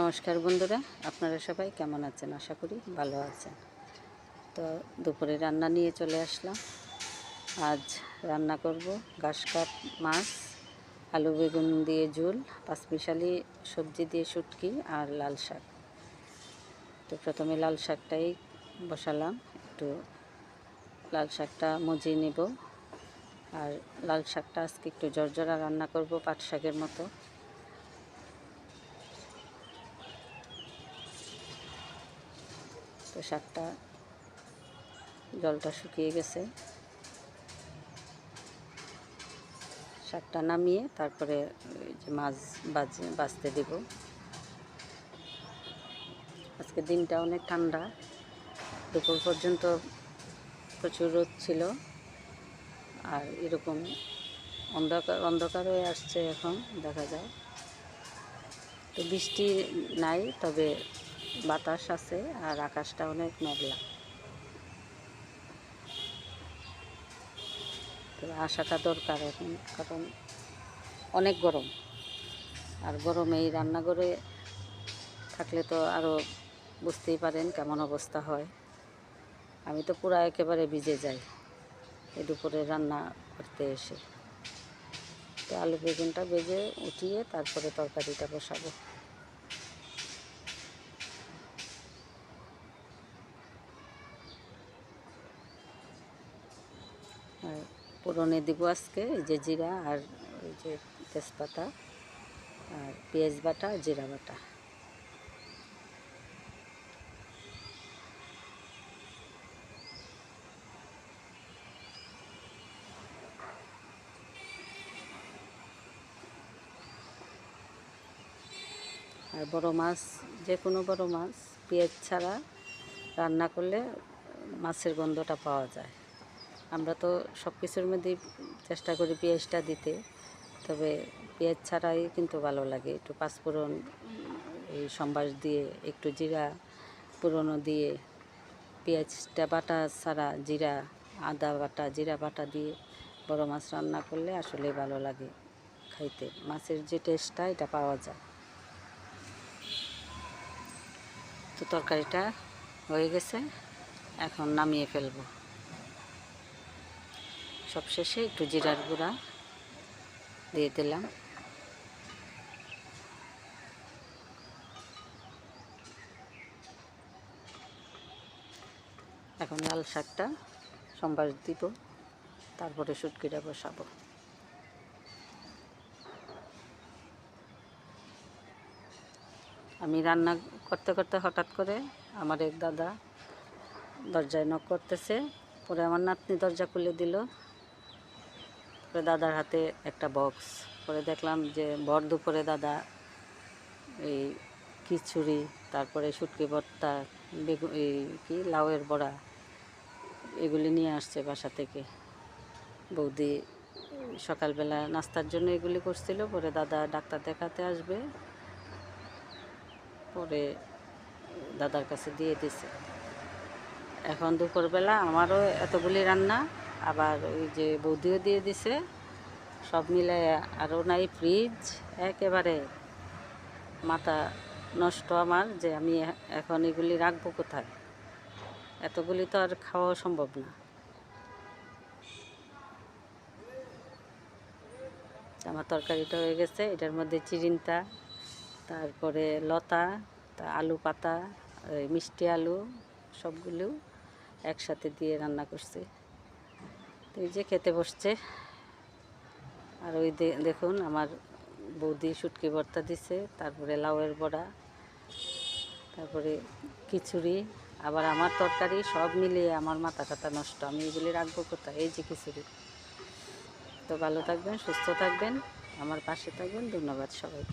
নমস্কার বন্ধুরা, আপনারা সবাই কেমন আছেন? আশা করি ভালো আছেন। তো দুপুরে রান্না নিয়ে চলে আসলাম। আজ রান্না করব ঘাস কাপ মাছ, আলু বেগুন দিয়ে ঝোল, পাঁচমিশালি সবজি দিয়ে শুটকি আর লাল শাক। তো প্রথমে লাল শাকটাই বসালাম। একটু লাল শাকটা মজিয়ে নেব। আর লাল শাকটা আজকে একটু জর্জরা রান্না করব পাট শাকের মতো। তো শাকটা জলটা শুকিয়ে গেছে। শাকটা নামিয়ে তারপরে যে মাছ বাজে, বাজতে দেব। আজকে দিনটা অনেক ঠান্ডা। দুপুর পর্যন্ত প্রচুর রোদ ছিল। আর এরকম অন্ধকার অন্ধকার হয়ে আসছে এখন, দেখা যায়। তো বৃষ্টি নাই, তবে বাতাস আছে আর আকাশটা অনেক মেঘলা। তো আসাটা দরকার এখন, কারণ অনেক গরম। আর গরমে এই রান্নাঘরে থাকলে তো আরও বুঝতেই পারেন কেমন অবস্থা হয়। আমি তো পুরো একেবারে ভিজে যাই এই দুপুরে রান্না করতে এসে। তো আলু বেগুনটা ভেজে উঠিয়ে তারপরে তরকারিটা বসাবো। আর দিব আজকে, এই যে জিরা আর ওই যে তেজপাতা আর পেঁয়াজ বাটা জিরা বাটা। আর বড় মাছ যে কোনো বড় মাছ, পেঁয়াজ ছাড়া রান্না করলে মাছের গন্ধটা পাওয়া যায়। আমরা তো সব কিছুর মধ্যেই চেষ্টা করি পেঁয়াজটা দিতে, তবে পেঁয়াজ ছাড়াই কিন্তু ভালো লাগে। একটু পাঁচফোড়ন এই সম্বাস দিয়ে, একটু জিরা পুরনো দিয়ে, পেঁয়াজটা বাটা ছাড়া জিরা, আদা বাটা, জিরা বাটা দিয়ে বড় মাছ রান্না করলে আসলে ভালো লাগে খাইতে। মাছের যে টেস্টটা, এটা পাওয়া যায়। তো তরকারিটা হয়ে গেছে, এখন নামিয়ে ফেলব। সবশেষে একটু জিরার গুঁড়া দিয়ে দিলাম। এখন লাল শাকটা সম্বাস দিব, তারপরে শুটকিটা বসাবো। আমি রান্না করতে করতে হঠাৎ করে আমার এক দাদা দরজায় নক করতেছে, পরে আমার নাতনি দরজা খুলে দিল। পরে দাদার হাতে একটা বক্স পরে দেখলাম যে বর দুপুরে দাদা এই খিচুড়ি, তারপরে শুটকি ভর্তা, বেগুন, এই কি লাউয়ের বড়া, এগুলি নিয়ে আসছে বাসা থেকে। বৌদি সকালবেলা নাস্তার জন্য এগুলি করছিল, পরে দাদা ডাক্তার দেখাতে আসবে। পরে দাদার কাছে দিয়ে দিছে। এখন দুপুরবেলা আমারও এতগুলি রান্না আবার ওই যে বৌদিও দিয়ে দিছে। সব মিলে আরও নাই ফ্রিজ একেবারে মাথা নষ্ট আমার যে আমি এখন এগুলি রাখব কোথায়? এতগুলি তো আর খাওয়া সম্ভব না। আমার তরকারিটা হয়ে গেছে, এটার মধ্যে চিরিন্তা তারপরে লতা, তা আলু পাতা মিষ্টি আলু, সবগুলো একসাথে দিয়ে রান্না করছি। তো এই যে খেতে বসছে। আর ওই দেখুন আমার বৌদি শুটকি ভর্তা দিছে, তারপরে লাউয়ের বড়া, তারপরে খিচুড়ি, আবার আমার তরকারি সব মিলিয়ে আমার মাথা টাথা নষ্ট। আমি এগুলি রাখব কোথায়? এই যে খিচুড়ি। তো ভালো থাকবেন, সুস্থ থাকবেন, আমার পাশে থাকবেন, ধন্যবাদ সবাইকে।